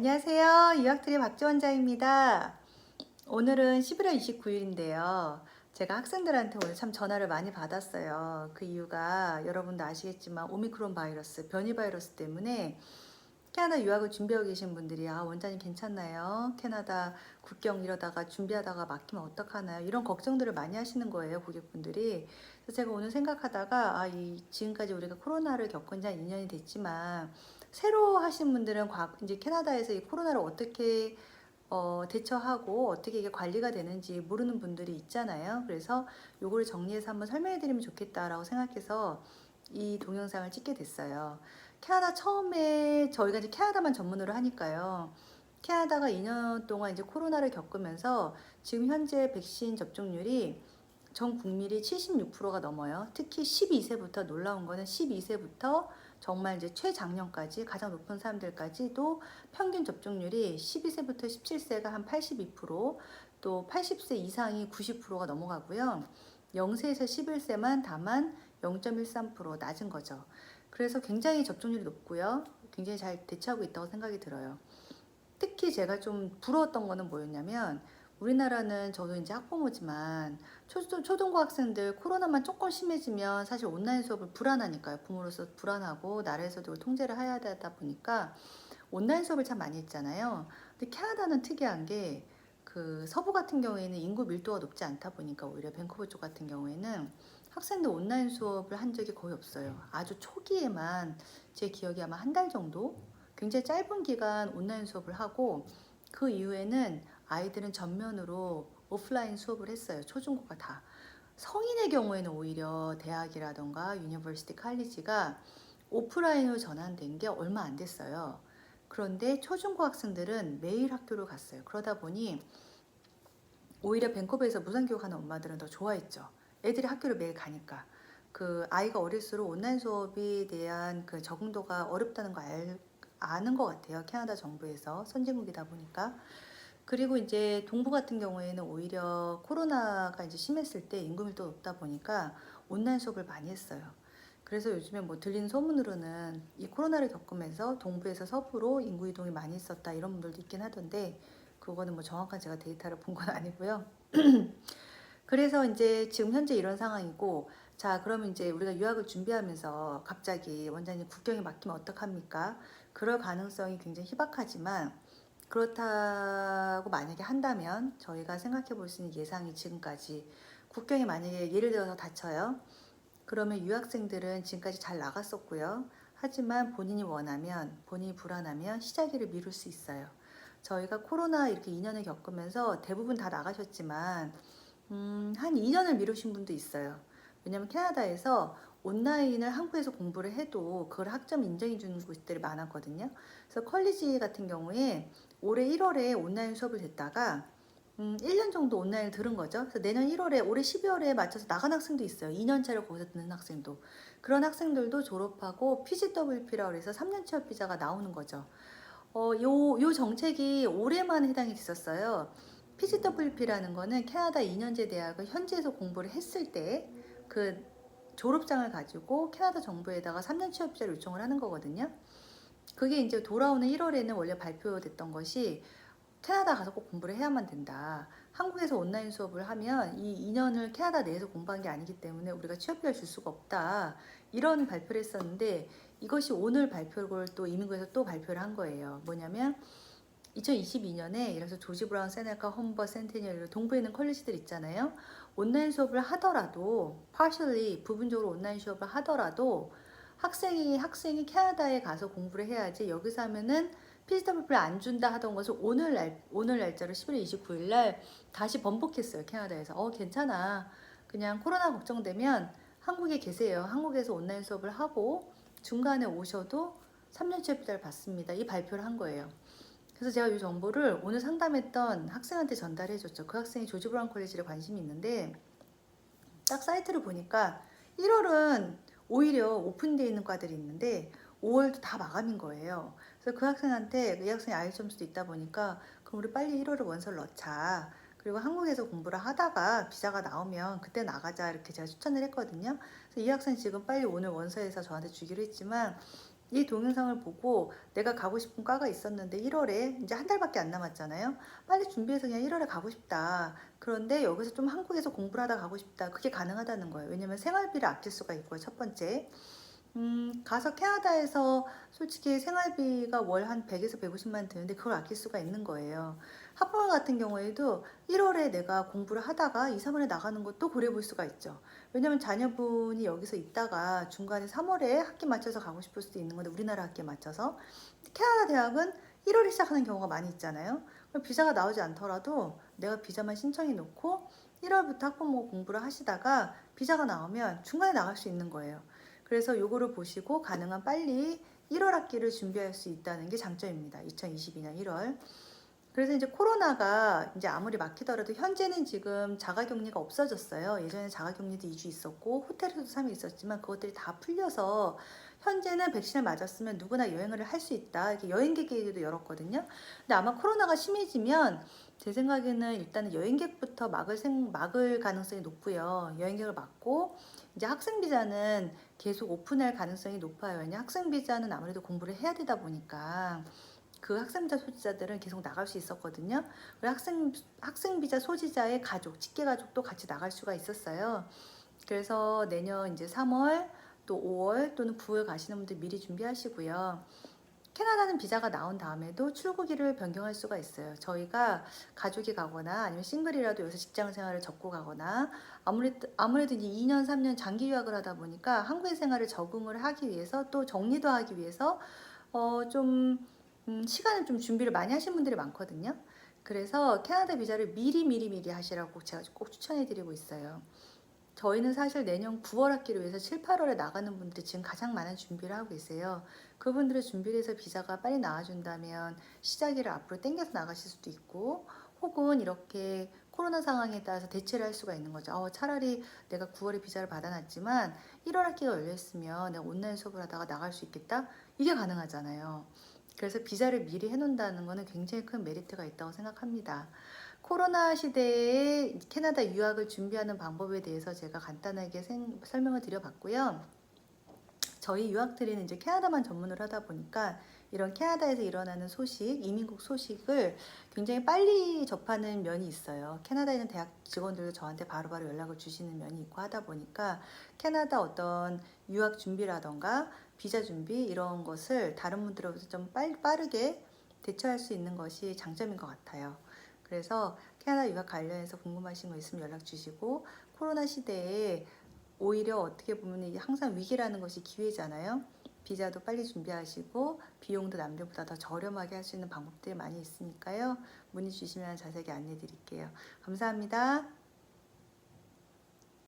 안녕하세요. 유학트리 박지원자입니다. 오늘은 11월 29일인데요. 제가 학생들한테 오늘 참 전화를 많이 받았어요. 그 이유가 여러분도 아시겠지만 오미크론 바이러스, 변이 바이러스 때문에 캐나다 유학을 준비하고 계신 분들이 아 원장님 괜찮나요? 캐나다 국경 이러다가 준비하다가 막히면 어떡하나요? 이런 걱정들을 많이 하시는 거예요 고객분들이. 그래서 제가 오늘 생각하다가 아 이 지금까지 우리가 코로나를 겪은 지 한 2년이 됐지만 새로 하신 분들은 과 이제 캐나다에서 이 코로나를 어떻게 어, 대처하고 어떻게 이게 관리가 되는지 모르는 분들이 있잖아요. 그래서 요거를 정리해서 한번 설명해 드리면 좋겠다라고 생각해서 이 동영상을 찍게 됐어요. 캐나다 처음에 저희가 이제 캐나다만 전문으로 하니까요. 캐나다가 2년 동안 이제 코로나를 겪으면서 지금 현재 백신 접종률이 전 국민이 76%가 넘어요. 특히 12세부터 놀라운 거는 12세부터 정말 이제 최장년까지 가장 높은 사람들까지도 평균 접종률이 12세부터 17세가 한 82%, 또 80세 이상이 90%가 넘어가고요. 0세에서 11세만 다만 0.13% 낮은 거죠. 그래서 굉장히 접종률이 높고요. 굉장히 잘 대처하고 있다고 생각이 들어요. 특히 제가 좀 부러웠던 거는 뭐였냐면 우리나라는 저도 이제 학부모지만 초등, 초등고 학생들 코로나만 조금 심해지면 사실 온라인 수업을 불안하니까요. 부모로서 불안하고 나라에서도 통제를 해야 되다 보니까 온라인 수업을 참 많이 했잖아요. 근데 캐나다는 특이한 게 그 서부 같은 경우에는 인구 밀도가 높지 않다 보니까 오히려 밴쿠버 쪽 같은 경우에는 학생들 온라인 수업을 한 적이 거의 없어요. 아주 초기에만 제 기억이 아마 한 달 정도 굉장히 짧은 기간 온라인 수업을 하고 그 이후에는 아이들은 전면으로 오프라인 수업을 했어요. 초중고가 다. 성인의 경우에는 오히려 대학이라던가 유니버시티 칼리지가 오프라인으로 전환된 게 얼마 안 됐어요. 그런데 초중고 학생들은 매일 학교를 갔어요. 그러다 보니 오히려 밴쿠버에서 무상교육하는 엄마들은 더 좋아했죠. 애들이 학교를 매일 가니까. 그 아이가 어릴수록 온라인 수업에 대한 그 적응도가 어렵다는 거 알, 아는 것 같아요. 캐나다 정부에서 선진국이다 보니까. 그리고 이제 동부 같은 경우에는 오히려 코로나가 이제 심했을 때 인구 밀도 높다 보니까 온라인 수업을 많이 했어요. 그래서 요즘에 뭐 들리는 소문으로는 이 코로나를 겪으면서 동부에서 서부로 인구 이동이 많이 있었다 이런 분들도 있긴 하던데 그거는 뭐 정확한 제가 데이터를 본 건 아니고요. 그래서 이제 지금 현재 이런 상황이고 자 그러면 이제 우리가 유학을 준비하면서 갑자기 원장님 국경이 막히면 어떡합니까? 그럴 가능성이 굉장히 희박하지만 그렇다고 만약에 한다면 저희가 생각해 볼 수 있는 예상이 지금까지 국경이 만약에 예를 들어서 닫혀요. 그러면 유학생들은 지금까지 잘 나갔었고요. 하지만 본인이 원하면 본인이 불안하면 시작일을 미룰 수 있어요. 저희가 코로나 이렇게 2년을 겪으면서 대부분 다 나가셨지만 음, 한 2년을 미루신 분도 있어요. 왜냐면 캐나다에서 온라인을 한국에서 공부를 해도 그걸 학점 인정해 주는 곳들이 많았거든요. 그래서 컬리지 같은 경우에 올해 1월에 온라인 수업을 듣다가 음, 1년 정도 온라인을 들은 거죠. 그래서 내년 1월에, 올해 12월에 맞춰서 나간 학생도 있어요. 2년차를 거기서 듣는 학생도. 그런 학생들도 졸업하고 PGWP라고 해서 3년 취업 비자가 나오는 거죠. 어, 요, 요 정책이 올해만 해당이 됐었어요. PGWP라는 거는 캐나다 2년제 대학을 현지에서 공부를 했을 때 그 졸업장을 가지고 캐나다 정부에다가 3년 취업 비자를 요청을 하는 거거든요. 그게 이제 돌아오는 1월에는 원래 발표됐던 것이 캐나다 가서 꼭 공부를 해야만 된다. 한국에서 온라인 수업을 하면 이 2년을 캐나다 내에서 공부한 게 아니기 때문에 우리가 취업비를 줄 수가 없다. 이런 발표를 했었는데 이것이 오늘 발표를 또 이민국에서 또 발표를 한 거예요. 뭐냐면 2022년에 이래서 조지 브라운, 세네카, 험버, 센티니얼 동부에 있는 컬리지들 있잖아요. 온라인 수업을 하더라도 partially 부분적으로 온라인 수업을 하더라도 학생이 학생이 캐나다에 가서 공부를 해야지 여기서 하면은 PGW를 안 준다 하던 것을 오늘 날 오늘 날짜로 11월 29일 날 다시 번복했어요 캐나다에서. 어 괜찮아. 그냥 코로나 걱정되면 한국에 계세요. 한국에서 온라인 수업을 하고 중간에 오셔도 3년 취업 비자를 받습니다. 이 발표를 한 거예요. 그래서 제가 이 정보를 오늘 상담했던 학생한테 전달해 줬죠. 그 학생이 조지 브라운 콜리지에 관심이 있는데 딱 사이트를 보니까 1월은 오히려 오픈되어 있는 과들이 있는데 5월도 다 마감인 거예요. 그래서 그 학생한테 이 학생이 아이 점수도 있다 보니까 그럼 우리 빨리 1월에 원서를 넣자. 그리고 한국에서 공부를 하다가 비자가 나오면 그때 나가자 이렇게 제가 추천을 했거든요. 그래서 이 학생 지금 빨리 오늘 원서에서 저한테 주기로 했지만 이 동영상을 보고 내가 가고 싶은 과가 있었는데 1월에 이제 한 달밖에 안 남았잖아요. 빨리 준비해서 그냥 1월에 가고 싶다. 그런데 여기서 좀 한국에서 공부를 하다 가고 싶다. 그게 가능하다는 거예요. 왜냐면 생활비를 아낄 수가 있고요. 첫 번째. 음, 가서 캐나다에서 솔직히 생활비가 월 한 100에서 150만 드는데 그걸 아낄 수가 있는 거예요. 학부모 같은 경우에도 1월에 내가 공부를 하다가 2, 3월에 나가는 것도 고려해 볼 수가 있죠. 왜냐면 자녀분이 여기서 있다가 중간에 3월에 학기 맞춰서 가고 싶을 수도 있는 건데 우리나라 학기에 맞춰서 캐나다 대학은 1월에 시작하는 경우가 많이 있잖아요. 그럼 비자가 나오지 않더라도 내가 비자만 신청해 놓고 1월부터 학부모 공부를 하시다가 비자가 나오면 중간에 나갈 수 있는 거예요. 그래서 요거를 보시고 가능한 빨리 1월 학기를 준비할 수 있다는 게 장점입니다. 2022년 1월. 그래서 이제 코로나가 이제 아무리 막히더라도 현재는 지금 자가격리가 없어졌어요. 예전에 자가격리도 2주 있었고 호텔에서도 3일 있었지만 그것들이 다 풀려서 현재는 백신을 맞았으면 누구나 여행을 할 수 있다. 이렇게 여행객 계획도 열었거든요. 근데 아마 코로나가 심해지면 제 생각에는 일단은 여행객부터 막을 생 막을 가능성이 높고요. 여행객을 막고 이제 학생 비자는 계속 오픈할 가능성이 높아요. 왜냐 학생 비자는 아무래도 공부를 해야 되다 보니까 그 학생 비자 소지자들은 계속 나갈 수 있었거든요. 그리고 학생 학생 비자 소지자의 가족, 직계 가족도 같이 나갈 수가 있었어요. 그래서 내년 이제 3월 또 5월 또는 9월 가시는 분들 미리 준비하시고요. 캐나다는 비자가 나온 다음에도 출국일을 변경할 수가 있어요. 저희가 가족이 가거나 아니면 싱글이라도 여기서 직장 생활을 접고 가거나 아무래도, 아무래도 이제 2년, 3년 장기 유학을 하다 보니까 한국의 생활에 적응을 하기 위해서 또 정리도 하기 위해서 어, 좀 음, 시간을 좀 준비를 많이 하신 분들이 많거든요. 그래서 캐나다 비자를 미리 미리 미리 하시라고 제가 꼭 추천해 드리고 있어요. 저희는 사실 내년 9월 학기를 위해서 7, 8월에 나가는 분들이 지금 가장 많은 준비를 하고 계세요. 그분들의 준비를 해서 비자가 빨리 나와준다면 시작일을 앞으로 당겨서 나가실 수도 있고 혹은 이렇게 코로나 상황에 따라서 대체를 할 수가 있는 거죠. 어, 차라리 내가 9월에 비자를 받아놨지만 1월 학기가 열려있으면 내가 온라인 수업을 하다가 나갈 수 있겠다? 이게 가능하잖아요. 그래서 비자를 미리 해놓는다는 거는 굉장히 큰 메리트가 있다고 생각합니다. 코로나 시대에 캐나다 유학을 준비하는 방법에 대해서 제가 간단하게 생- 설명을 드려봤고요. 저희 유학들은 이제 캐나다만 전문을 하다 보니까 이런 캐나다에서 일어나는 소식, 이민국 소식을 굉장히 빨리 접하는 면이 있어요. 캐나다에 있는 대학 직원들도 저한테 바로 바로 연락을 주시는 면이 있고 하다 보니까 캐나다 어떤 유학 준비라던가 비자 준비 이런 것을 다른 분들로부터 좀 빨리 빠르게 대처할 수 있는 것이 장점인 것 같아요. 그래서 캐나다 유학 관련해서 궁금하신 거 있으면 연락 주시고 코로나 시대에 오히려 어떻게 보면 항상 위기라는 것이 기회잖아요. 비자도 빨리 준비하시고 비용도 남들보다 더 저렴하게 할 수 있는 방법들이 많이 있으니까요. 문의 주시면 자세하게 안내 드릴게요. 감사합니다.